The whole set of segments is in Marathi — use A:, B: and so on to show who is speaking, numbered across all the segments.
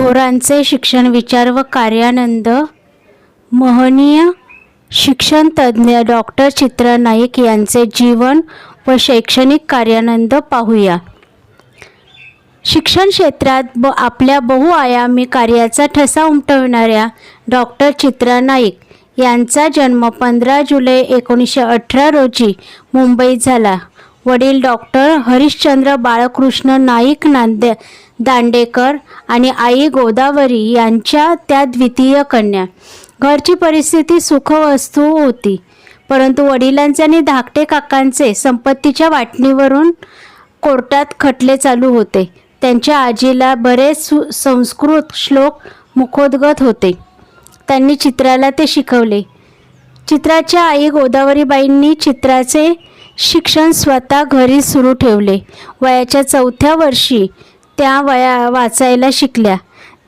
A: थोरांचे शिक्षण विचार व कार्यानंद महनीय शिक्षणतज्ज्ञ डॉक्टर चित्रा नाईक यांचे जीवन व शैक्षणिक कार्यानंद पाहूया. शिक्षण क्षेत्रात ब आपल्या बहुआयामी कार्याचा ठसा उमटविणाऱ्या डॉक्टर चित्रा नाईक यांचा जन्म पंधरा जुलै एकोणीसशे अठरा रोजी मुंबईत झाला. वडील डॉक्टर हरिश्चंद्र बाळकृष्ण नाईक नांदे दांडेकर आणि आई गोदावरी यांच्या त्या द्वितीय कन्या. घरची परिस्थिती सुखवस्तू होती परंतु वडिलांचे आणि धाकटे काकांचे संपत्तीच्या वाटणीवरून कोर्टात खटले चालू होते. त्यांच्या आजीला बरेच सु संस्कृत श्लोक मुखोद्गत होते. त्यांनी चित्राला ते शिकवले. चित्राच्या आई गोदावरीबाईंनी चित्राचे शिक्षण स्वतः घरी सुरू ठेवले. वयाच्या चौथ्या वर्षी त्या वया वाचायला शिकल्या.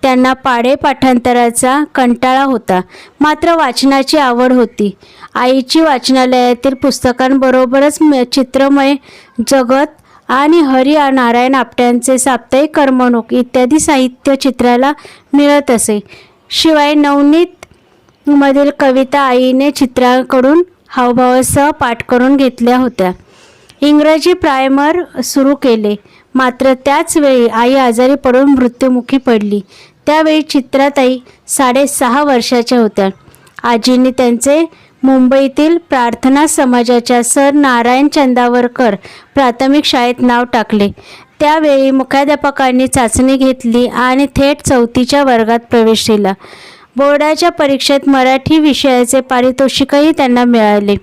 A: त्यांना पाढे पाठांतराचा कंटाळा होता. मात्र वाचनाची आवड होती. आईची वाचनालयातील पुस्तकांबरोबरच म- चित्रमय जगत आणि हरी नारायण आपट्यांचे साप्ताहिक करमणूक इत्यादी साहित्य चित्राला मिळत असे. शिवाय नवनीत मधील कविता आईने चित्राकडून हावभावासह पाठ करून घेतल्या होत्या. इंग्रजी प्रायमर सुरू केले. मात्र त्याचवेळी आई आजारी पडून मृत्युमुखी पडली. त्यावेळी चित्राताई साडेसहा वर्षाच्या होत्या. आजींनी त्यांचे मुंबईतील प्रार्थना समाजाच्या सर नारायण चंदावरकर प्राथमिक शाळेत नाव टाकले. त्यावेळी मुख्याध्यापकांनी चाचणी घेतली आणि थेट चौथीच्या वर्गात प्रवेश दिला. बोर्डाच्या परीक्षेत मराठी विषयाचे पारितोषिकही त्यांना मिळाले.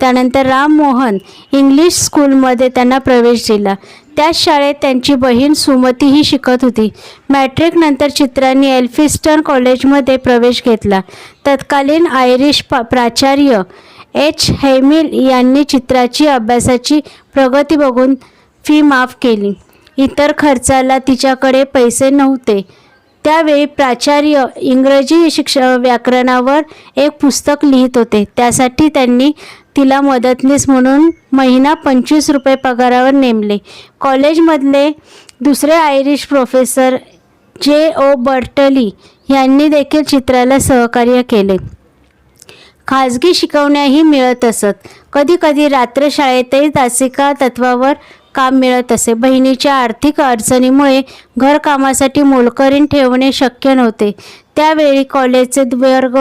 A: त्यानंतर राममोहन इंग्लिश स्कूलमध्ये त्यांना प्रवेश दिला. त्याच शाळेत त्यांची बहीण सुमतीही शिकत होती. मॅट्रिकनंतर चित्रांनी एल्फिस्टन कॉलेजमध्ये प्रवेश घेतला. तत्कालीन आयरिश पा प्राचार्य एच. हेमिल यांनी चित्राची अभ्यासाची प्रगती बघून फी माफ केली. इतर खर्चाला तिच्याकडे पैसे नव्हते. त्यावेळी प्राचार्य इंग्रजी शिक्ष व्याकरणावर एक पुस्तक लिहित होते. त्यासाठी त्यांनी तिला मदतनीस म्हणून महिना पंचवीस रुपये पगारावर नेमले. कॉलेजमधले दुसरे आयरिश प्रोफेसर जे ओ बर्टली यांनी देखील चित्राला सहकार्य केले. खाजगी शिकवण्याही मिळत असत. कधीकधी रात्रशाळेतही तासिका तत्वावर काम मिळत असे. बहिणीच्या आर्थिक अडचणीमुळे घरकामासाठी मोलकरीण ठेवणे शक्य नव्हते. त्यावेळी कॉलेजचे वर्ग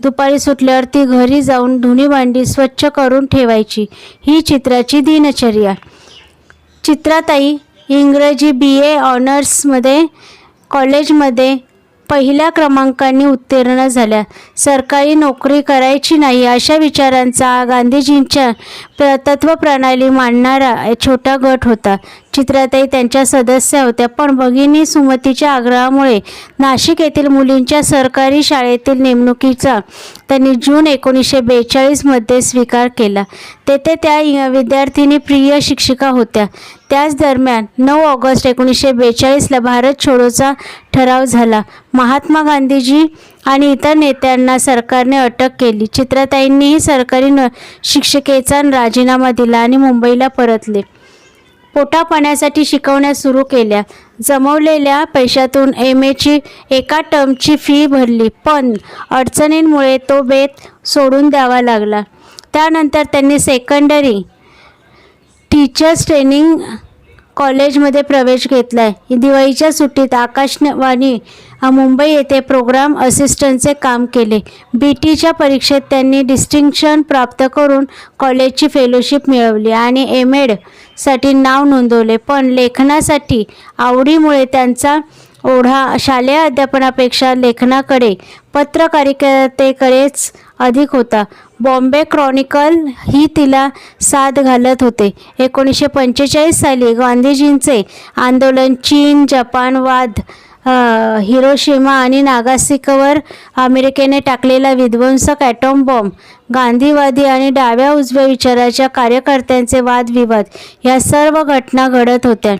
A: दुपारी सुटल्यावर ती घरी जाऊन धुणी भांडी स्वच्छ करून ठेवायची. ही चित्राची दिनचर्या. चित्राताई इंग्रजी बी ए ऑनर्समध्ये कॉलेजमध्ये पहिल्या क्रमांकाने उत्तीर्ण झाल्या. सरकारी नोकरी करायची नाही अशा विचारांचा गांधीजींच्या प्र तत्वप्रणाली मांडणारा छोटा गट होता. चित्राताई त्यांच्या सदस्य होत्या. पण भगिनी सुमतीच्या आग्रहामुळे नाशिक येथील मुलींच्या सरकारी शाळेतील नेमणुकीचा त्यांनी जून एकोणीसशे बेचाळीसमध्ये स्वीकार केला. तेथे त्या विद्यार्थिनी प्रिय शिक्षिका होत्या. त्याच दरम्यान नऊ ऑगस्ट एकोणीसशे बेचाळीसला भारत छोडोचा ठराव झाला. महात्मा गांधीजी आणि इतर नेत्यांना सरकारने अटक केली. चित्रताईंनीही सरकारी न शिक्षिकेचा राजीनामा दिला आणि मुंबईला परतले. पोटापाण्यासाठी शिकवण्या सुरू केल्या. जमवलेल्या पैशातून एम एची एका टर्मची फी भरली पण अडचणींमुळे तो बेत सोडून द्यावा लागला. त्यानंतर त्यांनी सेकंडरी टीचर्स ट्रेनिंग कॉलेजमध्ये प्रवेश घेतला आहे दिवाळीच्या सुट्टीत आकाशवाणी मुंबई येथे प्रोग्राम असिस्टंटचे काम केले. बी टीच्या परीक्षेत त्यांनी डिस्टिंक्शन प्राप्त करून कॉलेजची फेलोशिप मिळवली आणि एम एड साठी नाव नोंदवले. पण लेखनासाठी आवडीमुळे त्यांचा ओढा शालेय अध्यापनापेक्षा लेखनाकडे पत्रकारितेकडेच अधिक होता. बॉम्बे क्रॉनिकल ही तिला साथ घालत होते. एकोणीसशे पंचेचाळीस साली गांधीजींचे आंदोलन चीन जपान वाद हिरोशिमा आणि नागासिकवर अमेरिकेने टाकलेला विध्वंसक ॲटॉम बॉम्ब गांधीवादी आणि डाव्या उजव्या विचाराच्या कार्यकर्त्यांचे वादविवाद या सर्व घटना घडत होत्या.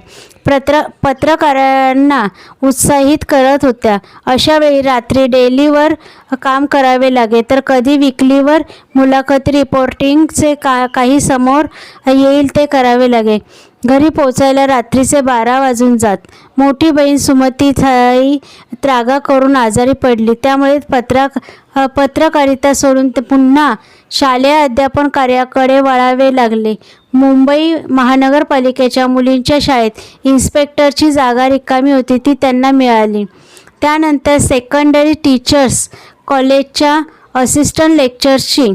A: पत्र पत्रकारांना उत्साहित करत होत्या. अशा वेळी रात्री डेलीवर काम करावे लागे तर कधी विकलीवर मुलाखत रिपोर्टिंगचे का काही समोर येईल ते करावे लागे. घरी पोचायला रात्रीचे बारा वाजून जात. मोठी बहीण सुमती थाई त्रागा करून आजारी पडली. त्यामुळे पत्रा पत्रकारिता सोडून ते पुन्हा शालेय अध्यापन कार्याकडे वळावे लागले. मुंबई महानगरपालिकेच्या मुलींच्या शाळेत इन्स्पेक्टरची जागा रिकामी होती ती त्यांना मिळाली. त्यानंतर सेकंडरी टीचर्स कॉलेजच्या असिस्टंट लेक्चरची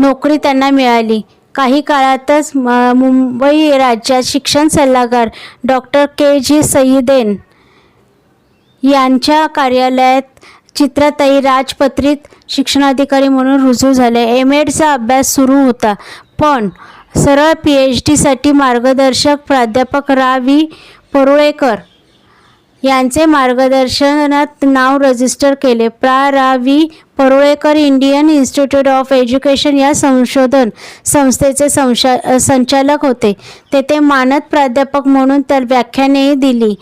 A: नोकरी त्यांना मिळाली. काही काळातच मुंबई राज्यात शिक्षण सल्लागार डॉक्टर के जी सईदेन यांच्या कार्यालयात चित्रताई राजपत्रित शिक्षणाधिकारी म्हणून रुजू झाले. एम एडचा अभ्यास सुरू होता पण सरळ पी एच डीसाठी मार्गदर्शक प्राध्यापक रा व्ही परुळेकर यांचे मार्गदर्शनात नाव रजिस्टर केले. प्रा. रा V Parulekar Indian Institute of Education या संशोधन संस्थेचे संशा संचालक होते. तेथे मानद प्राध्यापक म्हणून तर व्याख्यानेही दिली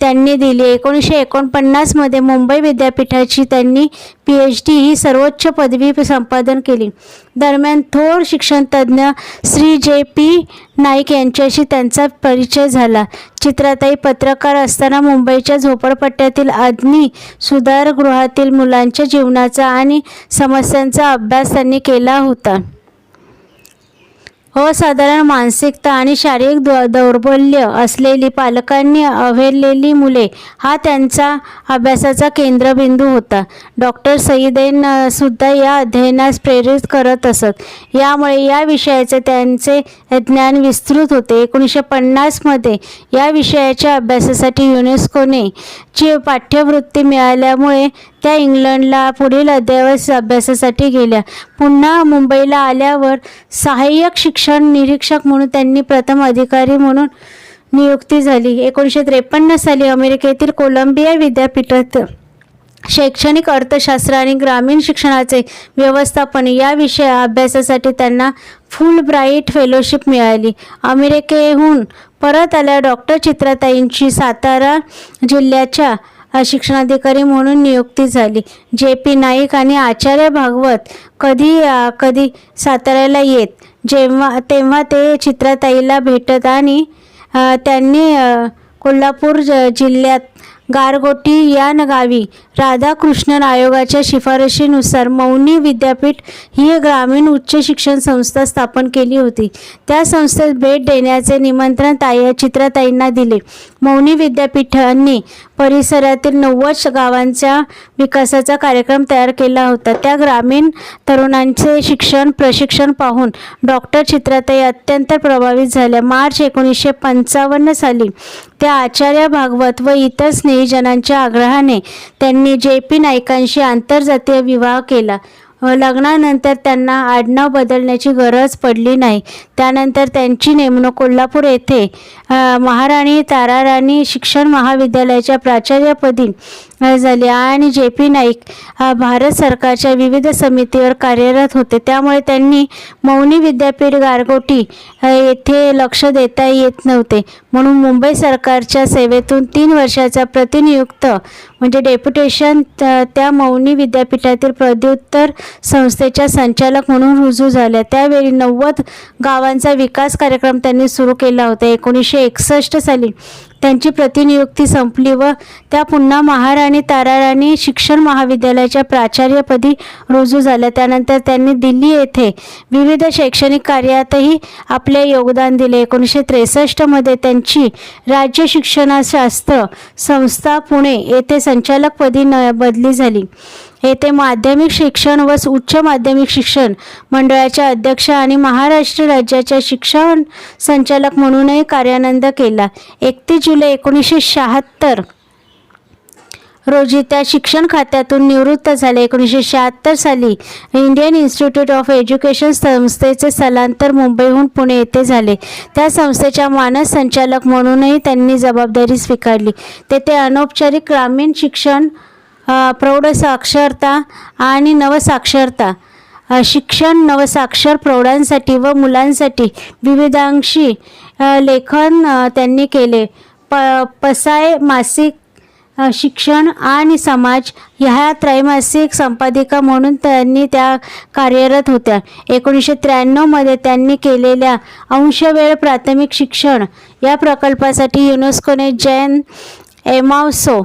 A: त्यांनी दिली. एकोणीसशे एकोणपन्नासमध्ये मुंबई विद्यापीठाची त्यांनी पी एच डी ही सर्वोच्च पदवी संपादन केली. दरम्यान थोर शिक्षणतज्ज्ञ श्री जे पी नाईक यांच्याशी त्यांचा परिचय झाला. चित्राताई पत्रकार असताना मुंबईच्या झोपडपट्ट्यातील आदनी सुधारगृहातील मुलांच्या जीवनाचा आणि समस्यांचा अभ्यास त्यांनी केला होता. असाधारण मानसिकता आणि शारीरिक दौ दौर्बल्य असलेली पालकांनी अवहेरलेली मुले हा त्यांचा अभ्यासाचा केंद्रबिंदू होता. डॉक्टर सईदेन सुद्धा या अध्ययनास प्रेरित करत असत. यामुळे या विषयाचे त्यांचे ज्ञान विस्तृत होते. एकोणीसशे पन्नासमध्ये या विषयाच्या अभ्यासासाठी युनेस्कोने ची पाठ्यवृत्ती मिळाल्यामुळे त्या इंग्लंडला पुढील अध्यावस अभ्यासासाठी गेल्या. पुन्हा मुंबईला आल्यावर सहाय्यक शिक्षण निरीक्षक म्हणून त्यांनी प्रथम अधिकारी म्हणून नियुक्ती झाली. एकोणीसशे त्रेपन्न साली अमेरिकेतील कोलंबिया विद्यापीठात शैक्षणिक अर्थशास्त्र आणि ग्रामीण शिक्षणाचे व्यवस्थापन या विषय अभ्यासासाठी त्यांना फुल ब्राईट फेलोशिप मिळाली. अमेरिकेहून परत आल्या डॉक्टर चित्राताईंची सातारा जिल्ह्याच्या शिक्षणाधिकारी म्हणून नियुक्ती झाली. जे पी नाईक आणि आचार्य भागवत कधी कधी साताऱ्याला येत जेव्हा तेव्हा ते चित्राताईला भेटत आणि त्यांनी कोल्हापूर जिल्ह्यात गारगोटी या नगावी गावी राधाकृष्णन आयोगाच्या शिफारशीनुसार मौनी विद्यापीठ ही ग्रामीण उच्च शिक्षण संस्था स्थापन केली होती. त्या संस्थेत भेट देण्याचे निमंत्रण ताई चित्राताईंना दिले. मौनी विद्यापीठांनी परिसरातील नव्वद गावांच्या विकासाचा कार्यक्रम तयार केला होता. त्या ग्रामीण तरुणांचे शिक्षण प्रशिक्षण पाहून डॉक्टर चित्राताई अत्यंत प्रभावित झाल्या. मार्च एकोणीसशे पंचावन्न साली त्या आचार्य भागवत व इतर स्नेहीजनांच्या आग्रहाने त्यांनी जे पी नाईकांशी आंतरजातीय विवाह केला. लग्नानंतर त्यांना आडनाव बदलण्याची गरज पडली नाही. त्यानंतर त्यांची नेमणूक कोल्हापूर येथे महाराणी ताराराणी शिक्षण महाविद्यालयाच्या प्राचार्यपदी झाली आणि जे पी नाईक भारत सरकारच्या विविध समितीवर कार्यरत होते. त्यामुळे त्यांनी मौनी विद्यापीठ गारगोटी येथे लक्ष देता येत नव्हते. म्हणून मुंबई सरकारच्या सेवेतून तीन वर्षाचा प्रतिनियुक्त म्हणजे डेप्युटेशन त्या मौनी विद्यापीठातील प्रत्युत्तर संस्थेच्या संचालक म्हणून रुजू झाल्या. त्यावेळी नव्वद गावांचा विकास कार्यक्रम त्यांनी सुरू केला होता. एकोणीसशे एकसष्ट साली त्यांची प्रतिनियुक्ती संपली व त्या पुन्हा महाराणी ताराराणी शिक्षण महाविद्यालयाच्या प्राचार्यपदी रुजू झाल्या. त्यानंतर त्यांनी दिल्ली येथे विविध शैक्षणिक कार्यातही आपले योगदान दिले. एकोणीसशे त्रेसष्टमध्ये त्यांची राज्य शिक्षणशास्त्र संस्था पुणे येथे संचालकपदी न बदली झाली. येथे माध्यमिक शिक्षण व उच्च माध्यमिक शिक्षण मंडळाच्या अध्यक्ष आणि महाराष्ट्र राज्याच्या शिक्षण संचालक म्हणूनही कार्यानंद केला. एकतीस जुलै एकोणीसशे शहात्तर रोजी त्या शिक्षण खात्यातून निवृत्त झाले. एकोणीसशे शहात्तर साली इंडियन इन्स्टिट्यूट ऑफ एज्युकेशन संस्थेचे स्थलांतर मुंबईहून पुणे येथे झाले. त्या संस्थेच्या मानस संचालक म्हणूनही त्यांनी जबाबदारी स्वीकारली. तेथे अनौपचारिक ग्रामीण शिक्षण प्रौढ साक्षरता आणि नवसाक्षरता. शिक्षण नवसाक्षर प्रौढांसाठी व मुलांसाठी विविधांशी लेखन त्यांनी केले. प पसाय मासिक शिक्षण आणि समाज ह्या त्रैमासिक संपादिका म्हणून त्यांनी त्या कार्यरत होत्या. एकोणीसशे त्र्याण्णवमध्ये त्यांनी केलेल्या अंशवेळ प्राथमिक शिक्षण या प्रकल्पासाठी युनेस्कोने जैन एमावसो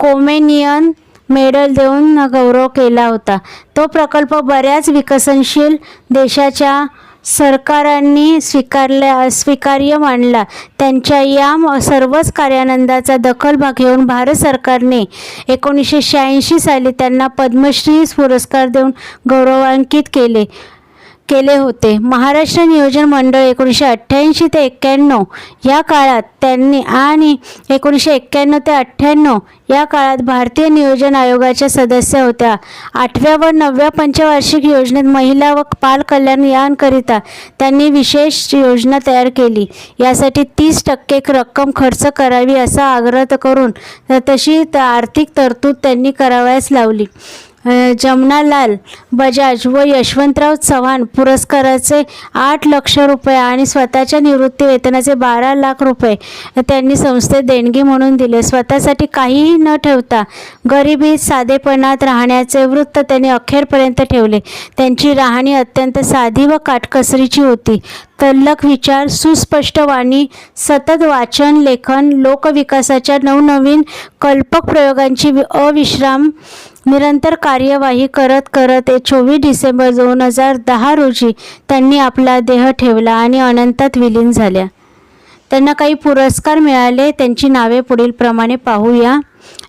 A: कोमेनियन मेडल देऊन गौरव केला होता. तो प्रकल्प बऱ्याच विकसनशील देशाच्या सरकारांनी स्वीकारल्या स्वीकार्य मानला त्यांच्या या सर्वच कार्यानंदाचा दखल भाग घेऊन भारत सरकारने एकोणीसशे शहाऐंशी साली त्यांना पद्मश्री पुरस्कार देऊन गौरवांकित केले. केले होते. महाराष्ट्र नियोजन मंडळ एकोणीसशे अठ्ठ्याऐंशी ते एक्क्याण्णव या काळात त्यांनी आणि एकोणीसशे एक्क्याण्णव ते अठ्ठ्याण्णव या काळात भारतीय नियोजन आयोगाच्या सदस्य होत्या. आठव्या व नवव्या पंचवार्षिक योजनेत महिला व बाल कल्याण यांकरिता त्यांनी विशेष योजना तयार केली. यासाठी तीस टक्के रक्कम खर्च करावी असा आग्रह करून तशी त- आर्थिक तरतूद त्यांनी करावयास लावली. जमनालाल बजाज व यशवंतराव चव्हाण पुरस्काराचे आठ लक्ष रुपये आणि स्वतःच्या निवृत्ती वेतनाचे बारा लाख रुपये त्यांनी संस्थेत देणगी म्हणून दिले. स्वतःसाठी काहीही न ठेवता गरिबी साधेपणात राहण्याचे वृत्त त्यांनी अखेरपर्यंत ठेवले. त्यांची राहणी अत्यंत साधी व काटकसरीची होती. तल्लक विचार सुस्पष्ट वाणी सतत वाचन लेखन लोकविकासाच्या नवनवीन कल्पक प्रयोगांची अविश्राम निरंतर कार्यवाही करत करत चोवीस डिसेंबर दोन हजार दहा रोजी त्यांनी आपला देह ठेवला आणि अनंतात विलीन झाल्या. त्यांना काही पुरस्कार मिळाले त्यांची नावे पुढीलप्रमाणे पाहूया.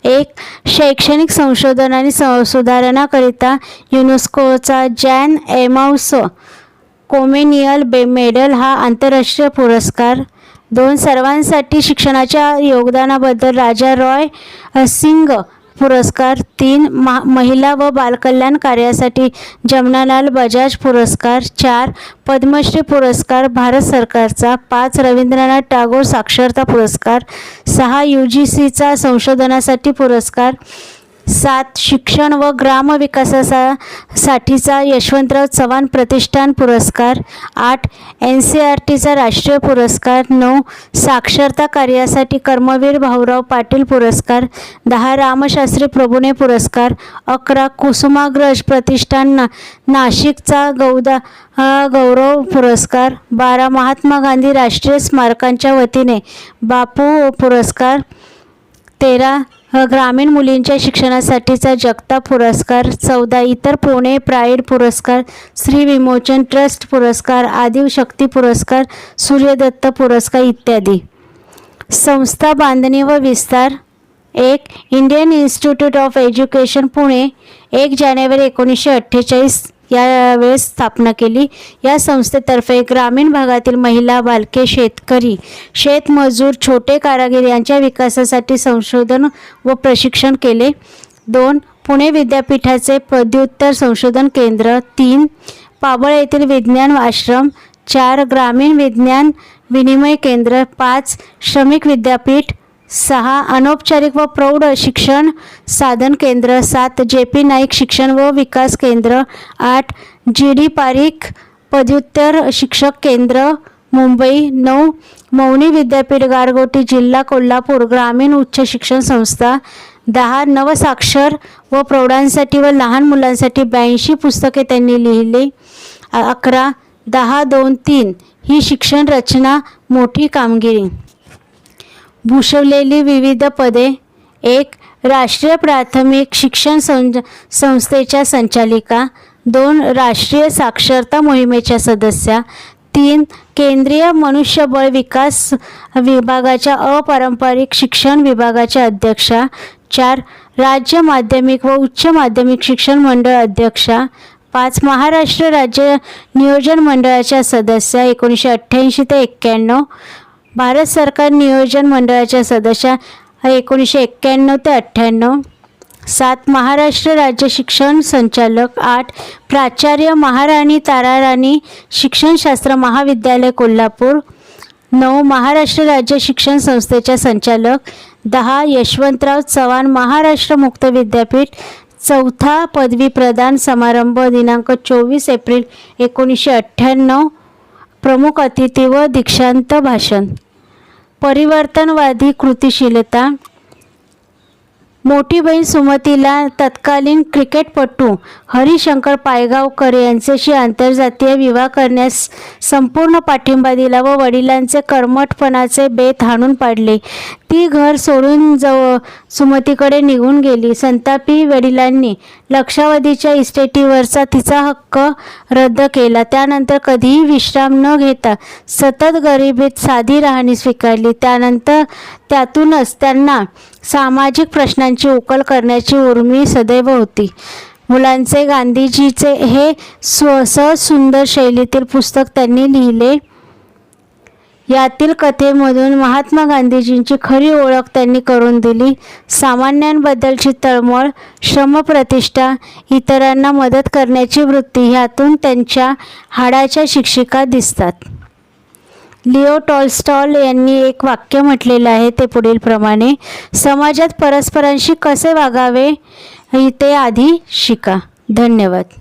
A: एक शैक्षणिक संशोधन आणि स सुधारणाकरिता युनेस्कोचा जॅन एमाउस कोमेनियल बे मेडल हा आंतरराष्ट्रीय पुरस्कार. दोन सर्वांसाठी शिक्षणाच्या योगदानाबद्दल राजा रॉय सिंग पुरस्कार तीन मा महिला व बालकल्याण कार्यासाठी जमनालाल बजाज पुरस्कार चार पद्मश्री पुरस्कार भारत सरकारचा पाच रवींद्रनाथ टागोर साक्षरता पुरस्कार सहा यू जी सीचा संशोधनासाठी पुरस्कार सात शिक्षण व ग्रामविकासासा साठीचा यशवंतराव चव्हाण प्रतिष्ठान पुरस्कार आठ एन सी आर टीचा राष्ट्रीय पुरस्कार नऊ साक्षरता कार्यासाठी कर्मवीर भाऊराव पाटील पुरस्कार दहा रामशास्त्री प्रभुणे पुरस्कार अकरा कुसुमाग्रज प्रतिष्ठान ना नाशिकचा गौदा गौरव पुरस्कार बारा महात्मा गांधी राष्ट्रीय स्मारकांच्या वतीने बापू पुरस्कार तेरा ग्रामीण मुलींच्या शिक्षणासाठीचा जगताप पुरस्कार चौदा इतर पुणे प्राईड पुरस्कार श्री विमोचन ट्रस्ट पुरस्कार आदिशक्ती पुरस्कार सूर्यदत्त पुरस्कार इत्यादी. संस्था बांधणी व विस्तार एक Indian Institute of Education Pune एक जानेवारी एकोणीसशे अठ्ठेचाळीस यावेळेस स्थापना केली. या संस्थेतर्फे ग्रामीण भागातील महिला बालके शेतकरी शेतमजूर छोटे कारागीर यांच्या विकासासाठी संशोधन व प्रशिक्षण केले. दोन पुणे विद्यापीठाचे पदव्युत्तर संशोधन केंद्र. तीन पाबळ येथील विज्ञान आश्रम. चार ग्रामीण विज्ञान विनिमय केंद्र. पाच श्रमिक विद्यापीठ. सहा अनौपचारिक व प्रौढ शिक्षण साधन केंद्र. सात जे पी नाईक शिक्षण व विकास केंद्र. आठ जी डी पारीख पदव्युत्तर शिक्षक केंद्र मुंबई. नऊ मौनी विद्यापीठ गारगोटी जिल्हा कोल्हापूर ग्रामीण उच्च शिक्षण संस्था. दहा नवसाक्षर व प्रौढांसाठी व लहान मुलांसाठी ब्याऐंशी पुस्तके त्यांनी लिहिली. अकरा दहा दोन तीन ही शिक्षण रचना मोठी कामगिरी. भूषवलेली विविध पदे. एक राष्ट्रीय प्राथमिक शिक्षण संज संस्थेच्या संचालिका. दोन राष्ट्रीय साक्षरता मोहिमेच्या सदस्या. तीन केंद्रीय मनुष्यबळ विकास विभागाच्या अपारंपरिक शिक्षण विभागाच्या अध्यक्षा. चार राज्य माध्यमिक व उच्च माध्यमिक शिक्षण मंडळ अध्यक्षा. पाच महाराष्ट्र राज्य नियोजन मंडळाच्या सदस्या एकोणीसशे अठ्ठ्याऐंशी ते एक्क्याण्णव. भारत सरकार नियोजन मंडळाच्या सदस्या एकोणीसशे एक्क्याण्णव ते अठ्ठ्याण्णव. सात महाराष्ट्र राज्य शिक्षण संचालक आठ प्राचार्य महाराणी ताराराणी शिक्षणशास्त्र महाविद्यालय कोल्हापूर नऊ महाराष्ट्र राज्य शिक्षण संस्थेच्या संचालक दहा यशवंतराव चव्हाण महाराष्ट्र मुक्त विद्यापीठ चौथा पदवी प्रदान समारंभ दिनांक चोवीस एप्रिल एकोणीसशे अठ्ठ्याण्णव. प्रमुख अतिथी व दीक्षांत भाषण. परिवर्तनवादी कृतिशीलता मोठी बहीण सुमतीला तत्कालीन क्रिकेटपटू हरिशंकर पायगावकर यांच्याशी आंतरजातीय विवाह करण्यास संपूर्ण पाठिंबा दिला व वडिलांचे कर्मठपणाचे बेत हाणून पाडले. ती घर सोडून जवळ सुमतीकडे निघून गेली. संतापी वडिलांनी लक्षावधीच्या इस्टेटीवरचा तिचा हक्क रद्द केला. त्यानंतर कधीही विश्राम न घेता सतत गरिबीत साधी राहणी स्वीकारली. त्यानंतर त्यातूनच त्यांना सामाजिक प्रश्नांची उकल करण्याची उर्मी सदैव होती. मुलांचे गांधीजीचे हे स्व सुंदर शैलीतील पुस्तक त्यांनी लिहिले. यातील कथेमधून महात्मा गांधीजींची खरी ओळख त्यांनी करून दिली. सामान्यांबद्दलची तळमळ श्रमप्रतिष्ठा इतरांना मदत करण्याची वृत्ती ह्यातून त्यांच्या हाडाच्या शिक्षिका दिसतात. लिओ टॉलस्टॉल यांनी एक वाक्य म्हटलेलं आहे ते पुढीलप्रमाणे समाजात परस्परांशी कसे वागावे ते आधी शिका. धन्यवाद.